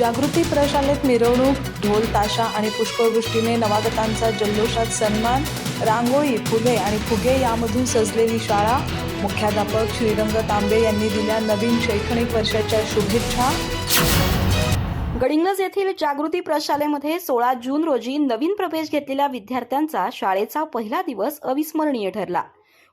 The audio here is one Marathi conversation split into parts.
जागृती प्रशालेत मिरवणूक ढोल ताशा आणि पुष्पवृष्टीने नवागतांचा जल्लोषात सन्मान रांगोळी फुले आणि फुगे यामधून सजलेली शाळा मुख्याध्यापक श्रीरंग तांबे यांनी दिल्या नवीन शैक्षणिक वर्षाच्या शुभेच्छा. गडिंगज येथील जागृती प्रशालेमध्ये सोळा जून रोजी नवीन प्रवेश घेतलेल्या विद्यार्थ्यांचा शाळेचा पहिला दिवस अविस्मरणीय ठरला.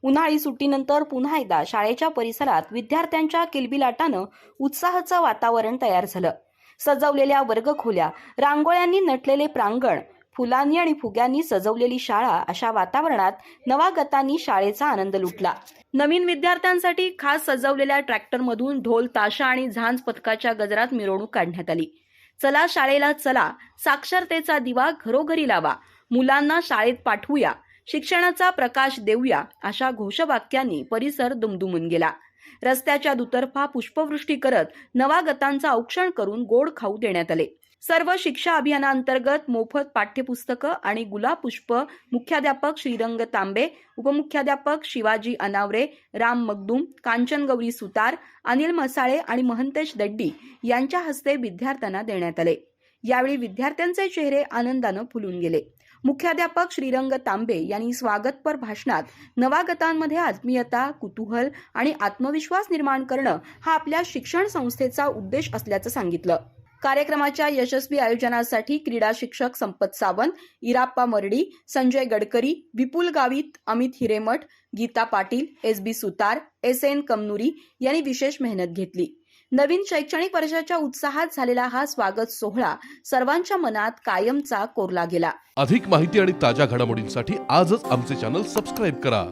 उन्हाळी सुट्टीनंतर पुन्हा एकदा शाळेच्या परिसरात विद्यार्थ्यांच्या किलबिलाटानं उत्साहाचं वातावरण तयार झालं. सजवलेल्या वर्गखोल्या रांगोळ्यांनी नटलेले प्रांगण फुलांनी आणि फुग्यांनी सजवलेली शाळा अशा वातावरणात नवागतांनी शाळेचा आनंद लुटला. नवीन विद्यार्थ्यांसाठी खास सजवलेल्या ट्रॅक्टरमधून ढोल ताशा आणि झांज पथकाच्या गजरात मिरवणूक काढण्यात आली. चला शाळेला चला साक्षरतेचा दिवा घरोघरी लावा मुलांना शाळेत पाठवूया शिक्षणाचा प्रकाश देऊया अशा घोषवाक्यांनी परिसर दुमदुमून गेला. रस्त्याच्या दुतर्फा पुष्पवृष्टी करत नवागतांचा औक्षण करून गोड खाऊ देण्यात आले. सर्व शिक्षा अभियानांतर्गत मोफत पाठ्यपुस्तकं आणि गुलाब पुष्प मुख्याध्यापक श्रीरंग तांबे उपमुख्याध्यापक शिवाजी अनावरे राम मगदूम कांचन गौरी सुतार अनिल मसाळे आणि महंतेश दड्डी यांच्या हस्ते विद्यार्थ्यांना देण्यात आले. यावेळी विद्यार्थ्यांचे चेहरे आनंदानं फुलून गेले. मुख्याध्यापक श्रीरंग तांबे यांनी स्वागतपर भाषणात नवागतांमध्ये आत्मीयता कुतूहल आणि आत्मविश्वास निर्माण करणं हा आपल्या शिक्षण संस्थेचा उद्देश असल्याचं सांगितलं. कार्यक्रमाच्या यशस्वी आयोजनासाठी क्रीडा शिक्षक Sampat Sawant Irappa Maradi Sanjay Gadkari Vipul Gavit Amit Hiremath Geeta Patil S B Sutar S N Kamnuri यांनी विशेष मेहनत घेतली. नवीन शैक्षणिक वर्षाच्या उत्साहात झालेला हा स्वागत सोहळा सर्वांच्या मनात कायमचा कोरला गेला. अधिक माहिती आणि ताज्या घडामोडींसाठी आजच आमचे चॅनल सबस्क्राईब करा.